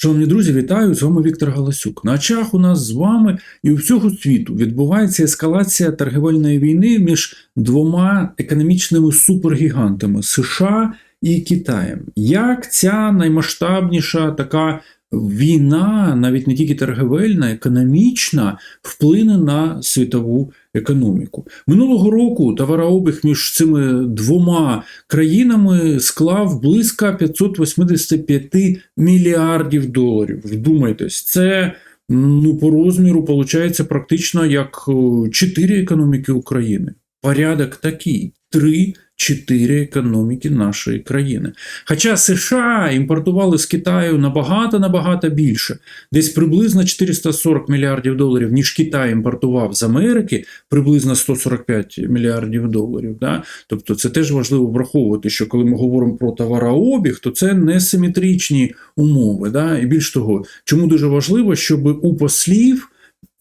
Шановні друзі, вітаю! З вами Віктор Галасюк. На очах у нас з вами і у всього світу відбувається ескалація торгівельної війни між двома економічними супергігантами США і Китаєм. Як ця наймасштабніша така війна, навіть не тільки торгівельна, економічна, вплине на світову економіку? Минулого року товарообіг між цими двома країнами склав близько 585 мільярдів доларів. Вдумайтесь, це ну, по розміру виходить практично як е, чотири економіки України. Порядок такий: три. Чотири економіки нашої країни. Хоча США імпортували з Китаю набагато набагато більше, десь приблизно 440 мільярдів доларів, ніж Китай імпортував з Америки, приблизно 145 мільярдів доларів. Да? Тобто це теж важливо враховувати, що коли ми говоримо про товарообіг, то це не симетричні умови. Да? І більш того, чому дуже важливо, щоб у послів.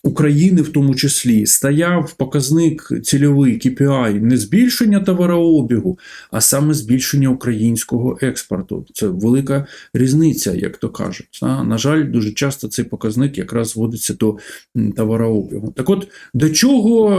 України в тому числі стояв показник цільовий KPI не збільшення товарообігу, а саме збільшення українського експорту. Це велика різниця, як то кажуть. На жаль, дуже часто цей показник якраз зводиться до товарообігу. Так от до чого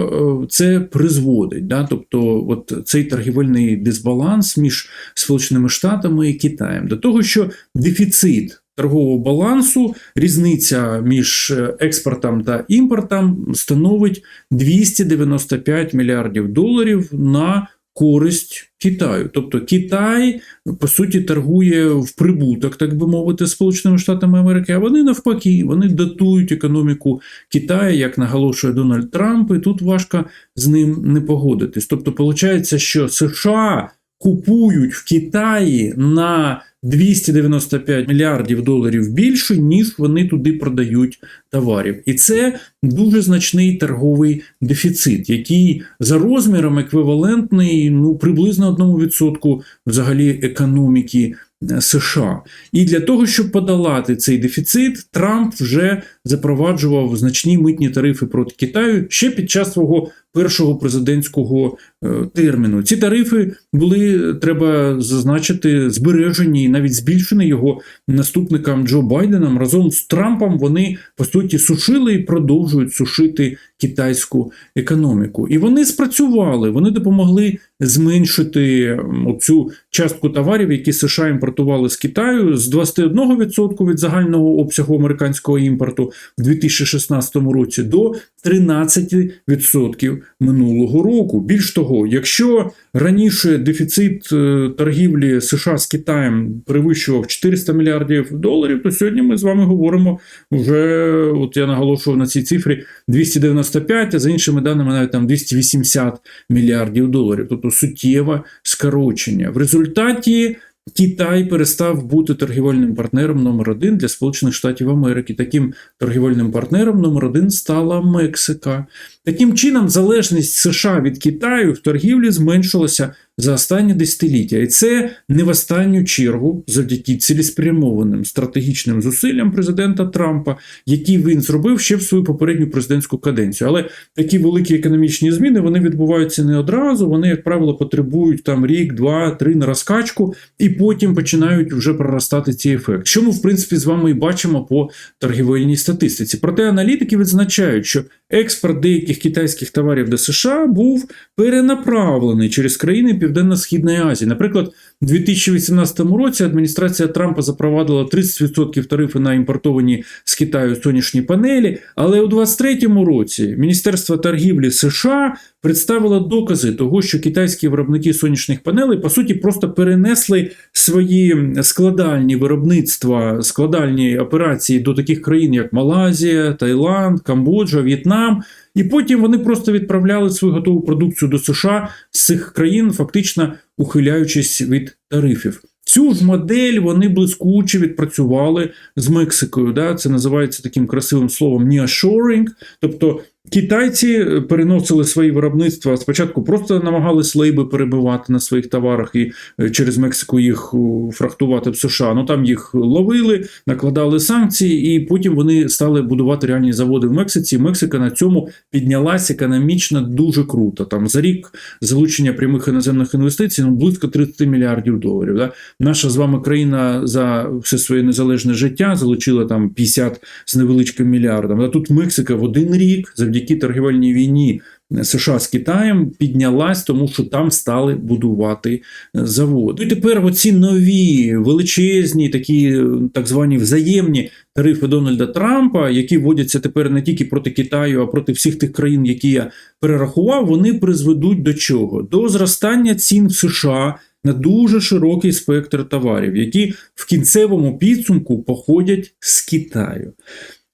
е, це призводить? Да? Тобто, от цей торгівельний дисбаланс між Сполученими Штатами і Китаєм, до того, що дефіцит торгового балансу різниця між е, експортом та імпортом становить 295 мільярдів доларів на користь Китаю. Тобто Китай, по суті, торгує в прибуток, так би мовити, Сполученими Штатами Америки, а вони навпаки, вони датують економіку Китаю, як наголошує Дональд Трамп, і тут важко з ним не погодитись. Тобто, виходить, що США купують в Китаї на 295 мільярдів доларів більше, ніж вони туди продають товарів. І це дуже значний торговий дефіцит, який за розміром еквівалентний ну, приблизно 1% взагалі економіки. е, США. І для того, щоб подолати цей дефіцит, Трамп вже запроваджував значні митні тарифи проти Китаю ще під час свого першого президентського е, терміну. Ці тарифи були, треба зазначити, збережені і навіть збільшені його наступником Джо Байденом. Разом з Трампом вони по суті сушили і продовжують сушити китайську економіку. І вони спрацювали, вони допомогли зменшити оцю частку товарів, які США імпортували з Китаю з 21% від загального обсягу американського імпорту в 2016 році до 13% минулого року. Більш того, якщо раніше дефіцит е, торгівлі США з Китаєм перевищував 400 мільярдів доларів, то сьогодні ми з вами говоримо вже, от я наголошував на цій цифрі, 295, а за іншими даними, навіть там 280 мільярдів доларів, тобто суттєве скорочення. В результаті. Китай перестав бути торгівельним партнером номер один для Сполучених Штатів Америки. Таким торгівельним партнером номер один стала Мексика. Таким чином, залежність США від Китаю в торгівлі зменшилася за останні десятиліття, і це не в останню чергу завдяки цілеспрямованим стратегічним зусиллям президента Трампа, які він зробив ще в свою попередню президентську каденцію. Але такі великі економічні зміни вони відбуваються не одразу. Вони, як правило, потребують там рік, два, три на розкачку, і потім починають вже проростати ці ефекти. Що ми, в принципі, з вами і бачимо по торгівельній статистиці. Проте аналітики відзначають, що експорт деяких китайських товарів до США був перенаправлений через країни Південно-Східної Азії. Наприклад, у 2018 році адміністрація Трампа запровадила 30% тарифи на імпортовані з Китаю сонячні панелі. Але у 2023 році Міністерство торгівлі США представило докази того, що китайські виробники сонячних панелей по суті просто перенесли свої складальні виробництва, складальні операції до таких країн, як Малайзія, Таїланд, Камбоджа, В'єтнам. І потім вони просто відправляли свою готову продукцію до США з цих країн, фактично ухиляючись від тарифів. Цю ж модель вони блискуче відпрацювали з Мексикою. Да? Це називається таким красивим словом nearshoring, тобто Китайці переносили свої виробництва. Спочатку просто намагались лейби перебивати на своїх товарах і е, через Мексику їх фрахтувати в США. Ну там їх ловили, накладали санкції, і потім вони стали будувати реальні заводи в Мексиці. Мексика на цьому піднялася економічно дуже круто. Там за рік залучення прямих іноземних інвестицій ну, близько 30 мільярдів доларів. Да? Наша з вами країна за все своє незалежне життя залучила там 50 з невеличким мільярдом. А тут Мексика в один рік завдяки торгівельній війні. США з Китаєм піднялась, тому що там стали будувати е, заводи. І тепер оці нові величезні, такі е, так звані взаємні тарифи Дональда Трампа, які вводяться тепер не тільки проти Китаю, а проти всіх тих країн, які я перерахував, вони призведуть до чого? До зростання цін в США. На дуже широкий спектр товарів, які в кінцевому підсумку походять з Китаю.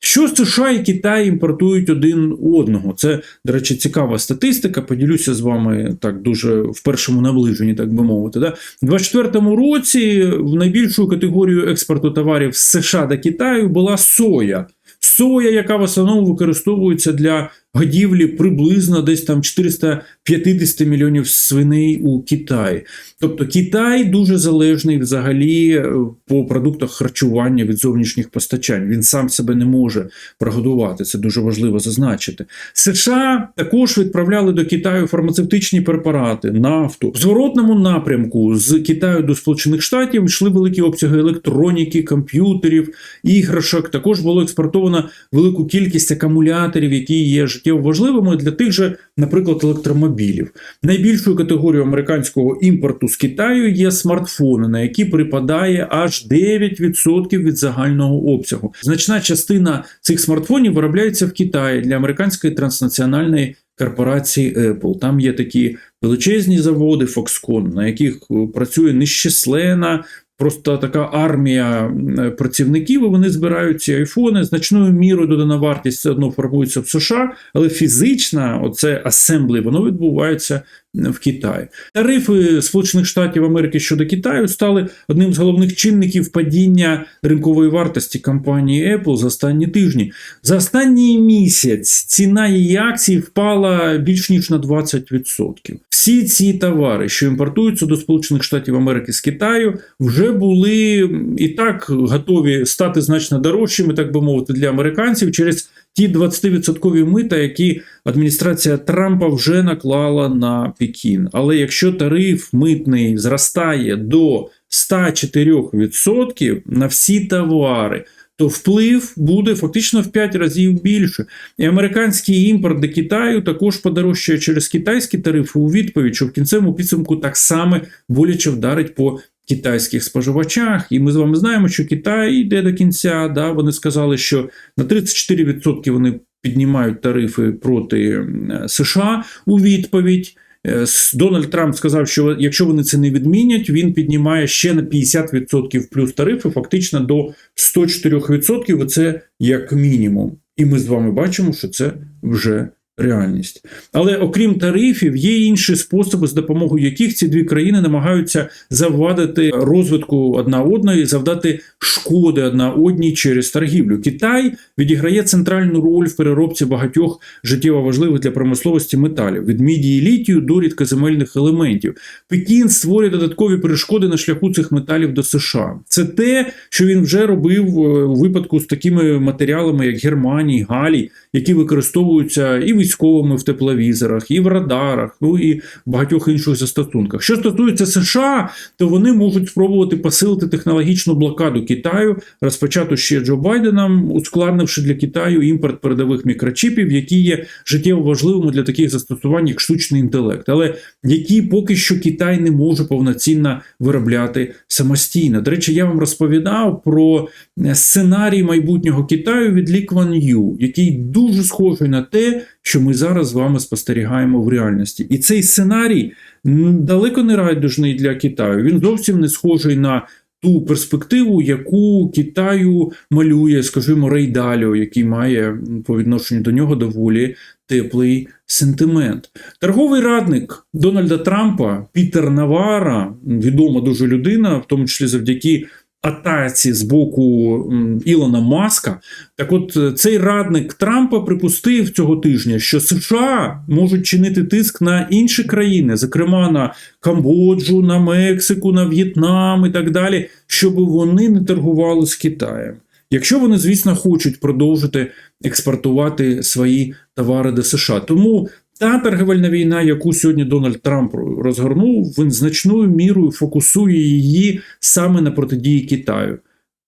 Що США і Китай імпортують один одного? Це, до речі, цікава статистика. Поділюся з вами так дуже в першому наближенні, так би мовити. Да? У 2024 році в найбільшу категорію експорту товарів з США до Китаю була соя. Соя, яка в основному використовується для годівлі приблизно десь там 450 мільйонів свиней у Китаї. Тобто Китай дуже залежний взагалі е, по продуктах харчування від зовнішніх постачань. Він сам себе не може прогодувати. Це дуже важливо зазначити. США також відправляли до Китаю фармацевтичні препарати, нафту. В зворотному напрямку з Китаю до Сполучених Штатів йшли великі обсяги електроніки, комп'ютерів, іграшок. Також було експортовано велику кількість акумуляторів, які є життєво важливими для тих же, наприклад, електромобілів. Найбільшою категорією американського імпорту з Китаю є смартфони, на які припадає аж 9% від загального обсягу. Значна частина цих смартфонів виробляється в Китаї для американської транснаціональної. Корпорації Apple. Там є такі величезні заводи Foxconn, на яких працює нещислена Просто така армія працівників, і вони збирають ці айфони. Значною мірою додана вартість все одно формується в США, але фізична, оце асемблі, воно відбувається в Китаї. Тарифи Сполучених Штатів Америки щодо Китаю стали одним з головних чинників падіння ринкової вартості компанії Apple за останні тижні. За останній місяць ціна її акцій впала більш ніж на 20%. Всі ці товари, що імпортуються до Сполучених Штатів Америки з Китаю, вже були і так готові стати значно дорожчими, так би мовити, для американців через ті 20% мита, які адміністрація Трампа вже наклала на Пекін. Але якщо тариф митний зростає до 104% на всі товари, то вплив буде фактично в 5 разів більше. І американський імпорт до Китаю також подорожчає через китайські тарифи у відповідь, що в кінцевому підсумку так само боляче вдарить по китайських споживачах. І ми з вами знаємо, що Китай йде до кінця. Да? Вони сказали, що на 34% вони піднімають тарифи проти США у відповідь. Е, Дональд Трамп сказав, що якщо вони це не відмінять, він піднімає ще на 50% плюс тарифи, фактично до 104%. Це як мінімум. І ми з вами бачимо, що це вже реальність. Але окрім тарифів, є інші способи, з допомогою яких ці дві країни намагаються завадити розвитку одна одної, завдати шкоди одна одній через торгівлю. Китай відіграє центральну роль в переробці багатьох життєво важливих для промисловості металів від мідії літію до рідкоземельних елементів. Пекін створює додаткові перешкоди на шляху цих металів до США. Це те, що він вже робив е, у випадку з такими матеріалами, як Германії, Галій, які використовуються і в військовими в тепловізорах, і в радарах, ну і багатьох інших застосунках. Що стосується США, то вони можуть спробувати посилити технологічну блокаду Китаю, розпочату ще Джо Байденом, ускладнивши для Китаю імпорт передових мікрочіпів, які є життєво важливими для таких застосувань, як штучний інтелект, але які поки що Китай не може повноцінно виробляти самостійно. До речі, я вам розповідав про сценарій майбутнього Китаю від Лі Кван Ю, який дуже схожий на те, що ми зараз з вами спостерігаємо в реальності. І цей сценарій далеко не райдужний для Китаю. Він зовсім не схожий на ту перспективу, яку Китаю малює, скажімо, Рейдаліо, який має по відношенню до нього доволі теплий сентимент. Торговий радник Дональда Трампа Пітер Навара, відома дуже людина, в тому числі завдяки атаці з боку Ілона Маска. Так от е, цей радник Трампа припустив цього тижня, що США можуть чинити тиск на інші країни, зокрема на Камбоджу, на Мексику, на В'єтнам і так далі, щоб вони не торгували з Китаєм. Якщо вони, звісно, хочуть продовжити експортувати свої товари до США. Тому та торгівельна війна, яку сьогодні Дональд Трамп розгорнув, він значною мірою фокусує її саме на протидії Китаю.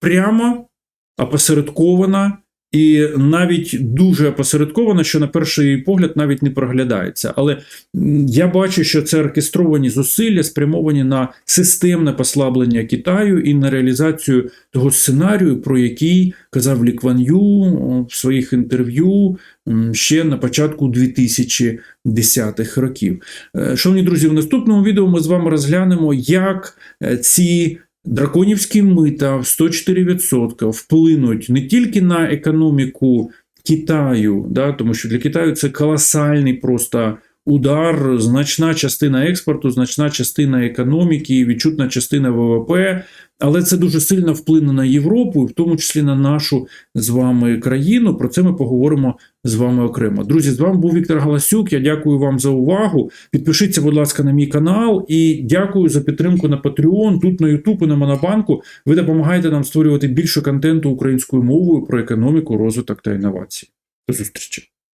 Прямо опосередкована і навіть дуже опосередкована, що на перший погляд навіть не проглядається. Але я бачу, що це оркестровані зусилля, спрямовані на системне послаблення Китаю і на реалізацію того сценарію, про який казав Лі Кван Ю в своїх інтерв'ю ще на початку 2010-х років. Е, Шановні друзі, в наступному відео ми з вами розглянемо, як е, ці драконівські мита в 104% вплинуть не тільки на економіку Китаю, да, тому що для Китаю це колосальний просто удар, значна частина експорту, значна частина економіки, відчутна частина ВВП. Але це дуже сильно вплине на Європу, в тому числі на нашу з вами країну. Про це ми поговоримо з вами окремо. Друзі, з вами був Віктор Галасюк. Я дякую вам за увагу. Підпишіться, будь ласка, на мій канал і дякую за підтримку на Patreon, тут на YouTube і на Монобанку. Ви допомагаєте нам створювати більше контенту українською мовою про економіку, розвиток та інновації. До зустрічі!